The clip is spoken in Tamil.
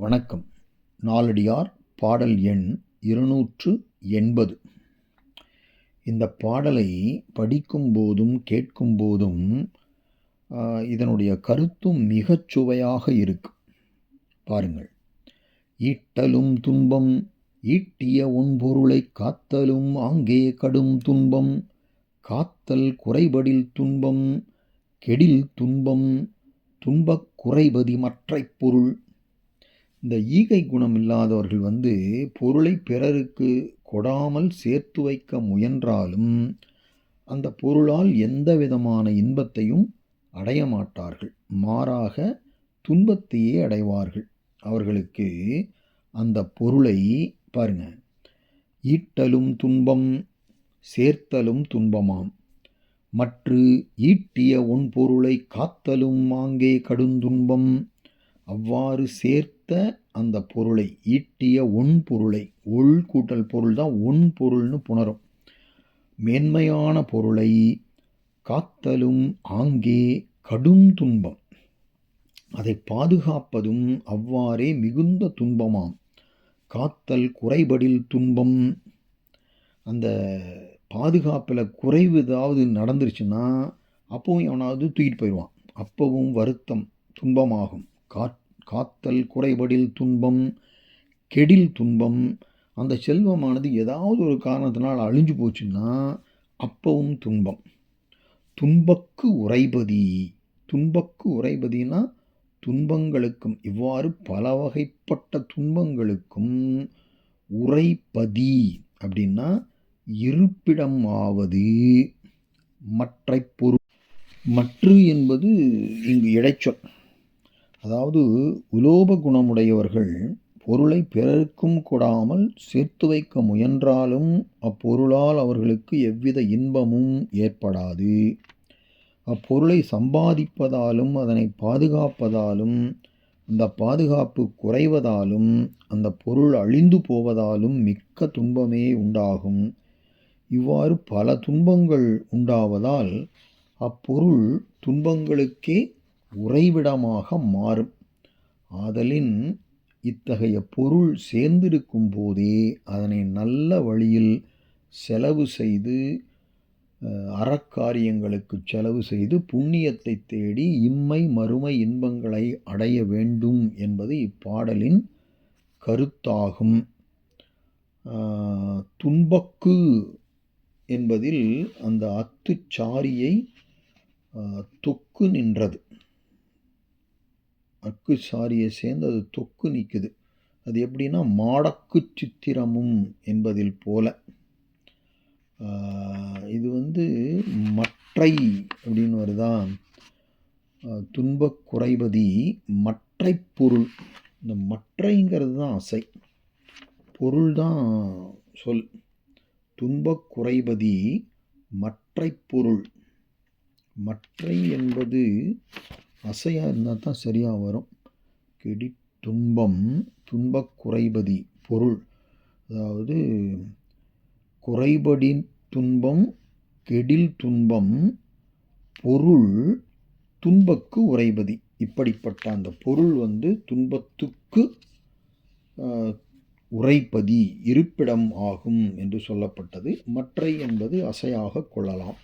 வணக்கம். நாலடியார் பாடல் எண் இருநூற்று எண்பது. இந்த பாடலை படிக்கும்போதும் கேட்கும்போதும் போதும் இதனுடைய கருத்தும் மிகச் சுவையாக இருக்கு. பாருங்கள். ஈட்டலும் துன்பம் ஈட்டிய ஒன்பொருளைக் காத்தலும் ஆங்கே கடும் துன்பம் காத்தல் குறைபடில் துன்பம் கெடில் துன்பம் துன்பக் குறைபதி மற்றைப் பொருள். இந்த ஈகை குணம் இல்லாதவர்கள் வந்து பொருளை பிறருக்கு கொடாமல் சேர்த்து வைக்க முயன்றாலும் அந்த பொருளால் எந்த விதமான இன்பத்தையும் அடைய மாட்டார்கள். மாறாக துன்பத்தையே அடைவார்கள். அவர்களுக்கு அந்த பொருளை பாருங்க. ஈட்டலும் துன்பம் சேர்த்தலும் துன்பமாம். மற்று ஈட்டிய ஒன் பொருளை காத்தலும் ஆங்கே கடுந்துன்பம். அவ்வாறு சேர்த்து அந்த பொருளை ஈட்டிய ஒன் பொருளை உள் கூட்டல் பொருள் தான் ஒன் பொருள்னு புணரும். மேன்மையான பொருளை காத்தலும் ஆங்கே கடும் துன்பம். அதை பாதுகாப்பதும் அவ்வாறே மிகுந்த துன்பமாம். காத்தல் குறைபடில் துன்பம். அந்த பாதுகாப்பில் குறைவு ஏதாவது நடந்துருச்சுன்னா அப்பவும் எவனாவது தூக்கிட்டு போயிடுவான் அப்பவும் வருத்தம் துன்பமாகும். காற்று காத்தல் குறைபடில் துன்பம் கெடில் துன்பம். அந்த செல்வமானது ஏதாவது ஒரு காரணத்தினால் அழிஞ்சு போச்சுன்னா அப்பவும் துன்பம். துன்பக்கு உறைபதி. துன்பக்கு உறைபதினா துன்பங்களுக்கும் இவ்வாறு பல வகைப்பட்ட துன்பங்களுக்கும் உறைபதி அப்படின்னா இருப்பிடம் ஆவது மற்றை பொருள். மற்று என்பது இங்கு இடைச்சொல். அதாவது உலோப குணமுடையவர்கள் பொருளை பிறருக்கும் கொடாமல் சேர்த்து வைக்க முயன்றாலும் அப்பொருளால் அவர்களுக்கு எவ்வித இன்பமும் ஏற்படாது. அப்பொருளை சம்பாதிப்பதாலும் அதனை பாதுகாப்பதாலும் அந்த பாதுகாப்பு குறைவதாலும் அந்த பொருள் அழிந்து போவதாலும் மிக்க துன்பமே உண்டாகும். இவ்வாறு பல துன்பங்கள் உண்டாவதால் அப்பொருள் துன்பங்களுக்கே உறைவிடமாக மாறும். ஆதலின் இத்தகைய பொருள் சேர்ந்திருக்கும் போதே அதனை நல்ல வழியில் செலவு செய்து அறக்காரியங்களுக்கு செலவு செய்து புண்ணியத்தை தேடி இம்மை மறுமை இன்பங்களை அடைய வேண்டும் என்பது இப்பாடலின் கருத்தாகும். துன்பக்கு என்பதில் அந்த அத்துச்சாரியை தொக்கு நின்றது. அக்கு சாரியை சேர்ந்து அது தொக்கு நிற்குது அது எப்படின்னா மாடக்கு சித்திரமும் என்பதில் போல. இது வந்து மற்றை அப்படின்னு வருதா? ஆஹ், துன்பக் குறைபதி மற்றை பொருள். இந்த மற்றைங்கிறது தான் அசை. பொருள் தான் சொல். துன்பக் குறைபதி மற்றை பொருள். மற்றை என்பது அசையாக இருந்தால் தான் சரியாக வரும். கெடி துன்பம் துன்பக் குறைபதி பொருள். அதாவது குறைபடி துன்பம் கெடில் துன்பம் பொருள் துன்பக்கு உறைபதி. இப்படிப்பட்ட அந்த பொருள் வந்து துன்பத்துக்கு ஆஹ், உறைபதி இருப்பிடம் ஆகும் என்று சொல்லப்பட்டது. மற்றை என்பது அசையாக கொள்ளலாம்.